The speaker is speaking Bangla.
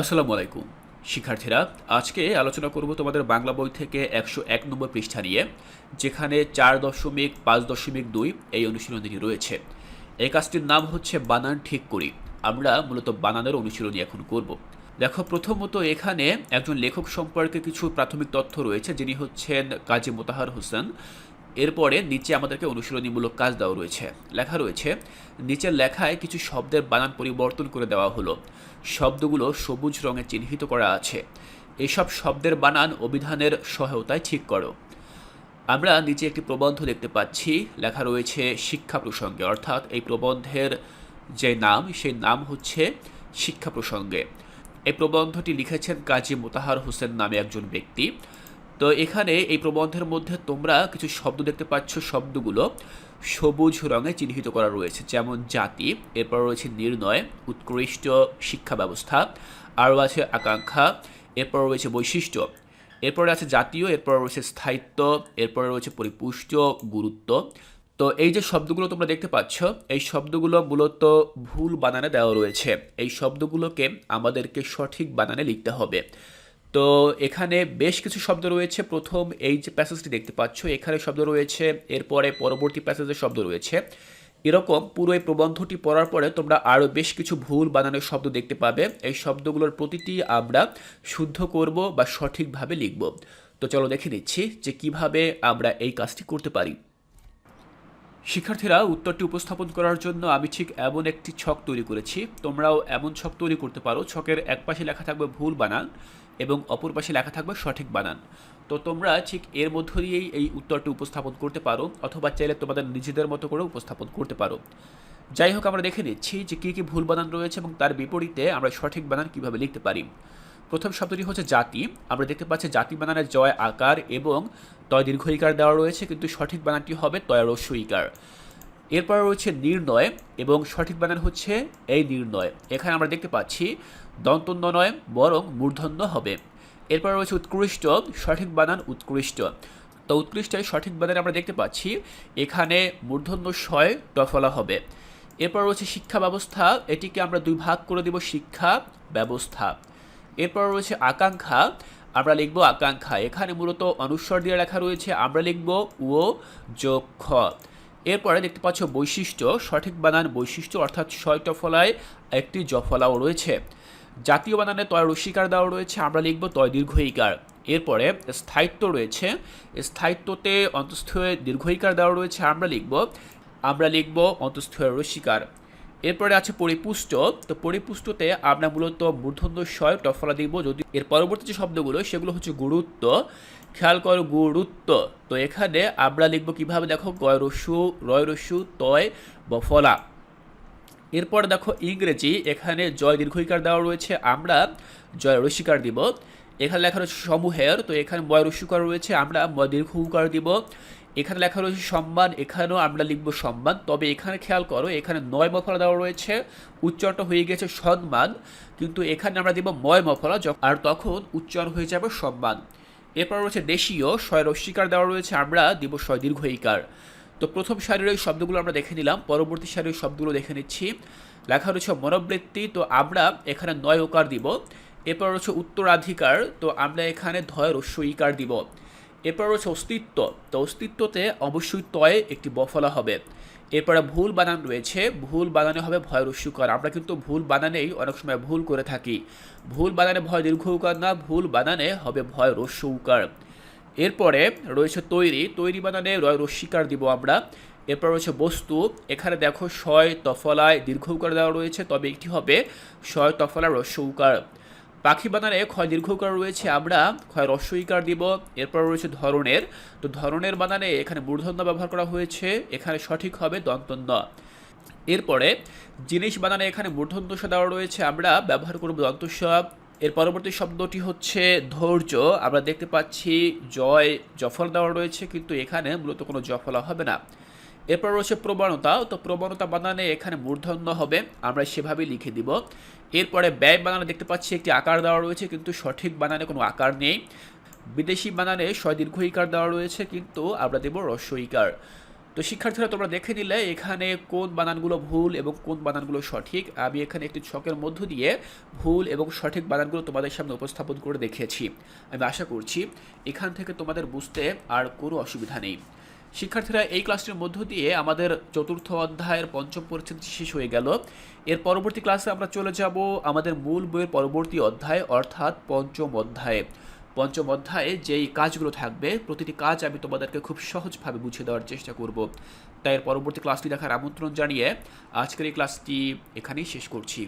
আসসালামু আলাইকুম শিক্ষার্থীরা, আজকে আলোচনা করব তোমাদের বাংলা বই থেকে একশো এক নম্বর পৃষ্ঠা নিয়ে, যেখানে চার দশমিক পাঁচ দশমিক দুই এই অনুশীলনীটি রয়েছে। এই কাজটির নাম হচ্ছে বানান ঠিক করি। আমরা মূলত বানানের অনুশীলনী এখন করব। দেখো, প্রথমত এখানে একজন লেখক সম্পর্কে কিছু প্রাথমিক তথ্য রয়েছে, যিনি হচ্ছেন কাজী মোতাহার হোসেন। এরপরে নিচে আমাদেরকে অনুশীলনীমূলক কাজ দেওয়া রয়েছে। লেখা রয়েছে, নিচের লেখায় কিছু শব্দের বানান পরিবর্তন করে দেওয়া হলো। শব্দগুলো সবুজ রঙে চিহ্নিত করা আছে। এসব শব্দের বানান অভিধানের সহায়তায় ঠিক করো। আমরা নিচে একটি প্রবন্ধ দেখতে পাচ্ছি। লেখা রয়েছে, শিক্ষা প্রসঙ্গে। অর্থাৎ এই প্রবন্ধের যে নাম, সেই নাম হচ্ছে শিক্ষা প্রসঙ্গে। এই প্রবন্ধটি লিখেছেন কাজী মোতাহার হোসেন নামে একজন ব্যক্তি। তো এখানে এই প্রবন্ধের মধ্যে তোমরা কিছু শব্দ দেখতে পাচ্ছ। শব্দগুলো সবুজ রঙে চিহ্নিত করা রয়েছে, যেমন জাতি, এরপর রয়েছে নির্ণয়, উৎকৃষ্ট শিক্ষা ব্যবস্থা আরও আছে আকাঙ্ক্ষা, এরপর রয়েছে বৈশিষ্ট্য, এরপরে আছে জাতীয়, এরপর রয়েছে স্থায়িত্ব, এরপরে রয়েছে পরিপুষ্ট, গুরুত্ব। তো এই যে শব্দগুলো তোমরা দেখতে পাচ্ছ, এই শব্দগুলো মূলত ভুল বানানে দেওয়া রয়েছে। এই শব্দগুলোকে আমাদেরকে সঠিক বানানে লিখতে হবে। তো এখানে বেশ কিছু শব্দ রয়েছে। প্রথম এই যে প্যাসেজটি দেখতে পাচ্ছ, এখানে শব্দ রয়েছে, এরপরে পরবর্তী প্যাসেজের শব্দ রয়েছে। এরকম পুরো এই প্রবন্ধটি পড়ার পরে তোমরা আরও বেশ কিছু ভুল বানানোর শব্দ দেখতে পাবে। এই শব্দগুলোর প্রতিটি আমরা শুদ্ধ করব বা সঠিকভাবে লিখব। তো চলো দেখে নিচ্ছি যে কীভাবে আমরা এই কাজটি করতে পারি। শিক্ষার্থীরা উত্তরটি উপস্থাপন করার জন্য আমি ঠিক এমন একটি ছক তৈরি করেছি। তোমরাও এমন ছক তৈরি করতে পারো। ছকের এক পাশে লেখা থাকবে ভুল বানান। এবং অপর পাশে লেখা থাকবে সঠিক বানান। তো তোমরা ঠিক এর মধ্য দিয়েই এই উত্তরটি উপস্থাপন করতে পারো অথবা চাইলে তোমাদের নিজেদের মতো করে উপস্থাপন করতে পারো। যাই হোক, আমরা দেখে নিচ্ছি যে কী কী ভুল বানান রয়েছে এবং তার বিপরীতে আমরা সঠিক বানান কীভাবে লিখতে পারি। প্রথম শব্দটি হচ্ছে জাতি। আমরা দেখতে পাচ্ছি জাতি বানানের জয়, আকার এবং তয় দীর্ঘইকার দেওয়া রয়েছে, কিন্তু সঠিক বানানটি হবে তয় রস্যইকার এরপর রয়েছে নির্ণয় এবং সঠিক বানান হচ্ছে এই নির্ণয়। এখানে আমরা দেখতে পাচ্ছি, দন্তন্য নয়, বরং মূর্ধন্য হবে। এরপর রয়েছে উৎকৃষ্ট, সঠিক বানান উৎকৃষ্ট। তো উৎকৃষ্টের সঠিক বানান আমরা দেখতে পাচ্ছি, এখানে মূর্ধন্য শয় টফলা হবে। এরপর রয়েছে শিক্ষা ব্যবস্থা, এটিকে আমরা দুই ভাগ করে দেব শিক্ষা ব্যবস্থা। এরপর রয়েছে আকাঙ্ক্ষা, আমরা লিখব আকাঙ্ক্ষা। এখানে মূলত অনুস্বর দিয়ে লেখা রয়েছে, আমরা লিখব ও যোগ খ। এরপরে দেখতে পাচ্ছ বৈশিষ্ট্য, সঠিক বানান বৈশিষ্ট্য, অর্থাৎ ছয় ফলায় একটি জফলাও রয়েছে। জাতীয় বানানে তয় রসিকার দেওয়া রয়েছে, আমরা লিখব তয় দীর্ঘইকার। এরপরে স্থায়িত্ব রয়েছে, স্থায়িত্বতে অন্তস্থ দীর্ঘইকার দেওয়া রয়েছে, আমরা লিখব আমরা লিখব অন্তস্থ রসিকার। এরপরে আছে পরিপুষ্ট। তো পরিপুষ্টতে আমরা মূলত মূর্ধন্য শয় টফলা দিব যদি এর পরবর্তী যে শব্দগুলো, সেগুলো হচ্ছে গুরুত্ব। খেয়াল করো, গুরুত্ব। তো এখানে আমরা লিখব কীভাবে? দেখো, গয় রসু, রয় রস্যু তয়, বফলা। এরপর দেখো ইংরেজি, এখানে জয় দীর্ঘইকার দেওয়া রয়েছে। আমরা জয় রসিকার দিব। এখানে লেখা রয়েছে সমূহের। তো এখানে ময় রস্যুকার রয়েছে। আমরা দীর্ঘ উকার দিব। এখানে লেখা রয়েছে সম্মান, এখানেও আমরা লিখব সম্মান। তবে এখানে খেয়াল করো, এখানে নয় মফলা দেওয়া রয়েছে, উচ্চারণটা হয়ে গেছে সম্মান, কিন্তু এখানে আমরা দিব ময় মফলা আর তখন উচ্চারণ হয়ে যাবে সম্মান। এরপর রয়েছে দেশীয় শয় রস্বীকার দেওয়া রয়েছে, আমরা দিব শয় দীর্ঘ ইকার তো প্রথম সারির ওই শব্দগুলো আমরা দেখে নিলাম, পরবর্তী সারির শব্দগুলো দেখে নিচ্ছি। লেখা রয়েছে মনোবৃত্তি, তো আমরা এখানে নয় ওকার দিব। এরপর রয়েছে উত্তরাধিকার, তো আমরা এখানে ধয় রস্য দিব। এরপর রয়েছে অস্তিত্ব। তো অস্তিত্বতে অবশ্যই তয়ে একটি বফলা হবে। এরপরে ভুল বানান রয়েছে। ভুল বানানে হবে ভয় রস্যুকার আমরা কিন্তু ভুল বানানেই অনেক সময় ভুল করে থাকি। ভুল বানানে ভয় দীর্ঘ উকার না, ভুল বানানে হবে ভয় রস্য উকার এরপরে রয়েছে তৈরি। তৈরি বানানে রয় রস্বীকার দিব আমরা। এরপর রয়েছে বস্তু। এখানে দেখো শয় তফলায় দীর্ঘ উকার দেওয়া রয়েছে। তবে একটি হবে শয় তফলা রস্য উকার পাখি বানানে ক্ষয় দীর্ঘকার রয়েছে, আমরা ক্ষয় রস্যইকার দিব। এরপর রয়েছে ধরনের। তো ধরনের বানানে এখানে মূর্ধন্য ব্যবহার করা হয়েছে, এখানে সঠিক হবে দন্তন্য। এরপরে জিনিস বানানে এখানে মূর্ধন্য দেওয়া রয়েছে, আমরা ব্যবহার করব দন্তস্ব এর পরবর্তী শব্দটি হচ্ছে ধৈর্য। আমরা দেখতে পাচ্ছি জয়, জফল দেওয়া রয়েছে, কিন্তু এখানে মূলত কোনো জফলা হবে না। এরপর রয়েছে প্রবণতা, তো প্রবণতা বানানে এখানে মূর্ধন্য হবে, আমরা সেভাবেই লিখে দিব। এরপরে ব্যয় বানানে দেখতে পাচ্ছি একটি আকার দেওয়া রয়েছে, কিন্তু সঠিক বানানে কোনো আকার নেই। বিদেশি বানানে ছয় ইকার দেওয়া রয়েছে, কিন্তু আমরা দেব রস্য তো শিক্ষার্থীরা, তোমরা দেখে নিলে এখানে কোন বানানগুলো ভুল এবং কোন বানানগুলো সঠিক। আমি এখানে একটি ছকের মধ্য দিয়ে ভুল এবং সঠিক বানানগুলো তোমাদের সামনে উপস্থাপন করে দেখিয়েছি। আমি আশা করছি এখান থেকে তোমাদের বুঝতে আর কোনো অসুবিধা নেই। শিক্ষার্থীরা এই ক্লাসটির মধ্য দিয়ে আমাদের চতুর্থ অধ্যায়ের পঞ্চম পরিচ্ছেদ শেষ হয়ে গেল। এর পরবর্তী ক্লাসে আমরা চলে যাব আমাদের মূল বইয়ের পরবর্তী অধ্যায়, অর্থাৎ পঞ্চম অধ্যায়ে। পঞ্চম অধ্যায়ে যেই কাজগুলো থাকবে, প্রতিটি কাজ আমি তোমাদেরকে খুব সহজভাবে বুঝিয়ে দেওয়ার চেষ্টা করব। তাই এর পরবর্তী ক্লাসটি দেখার আমন্ত্রণ জানিয়ে আজকের এই ক্লাসটি এখানেই শেষ করছি।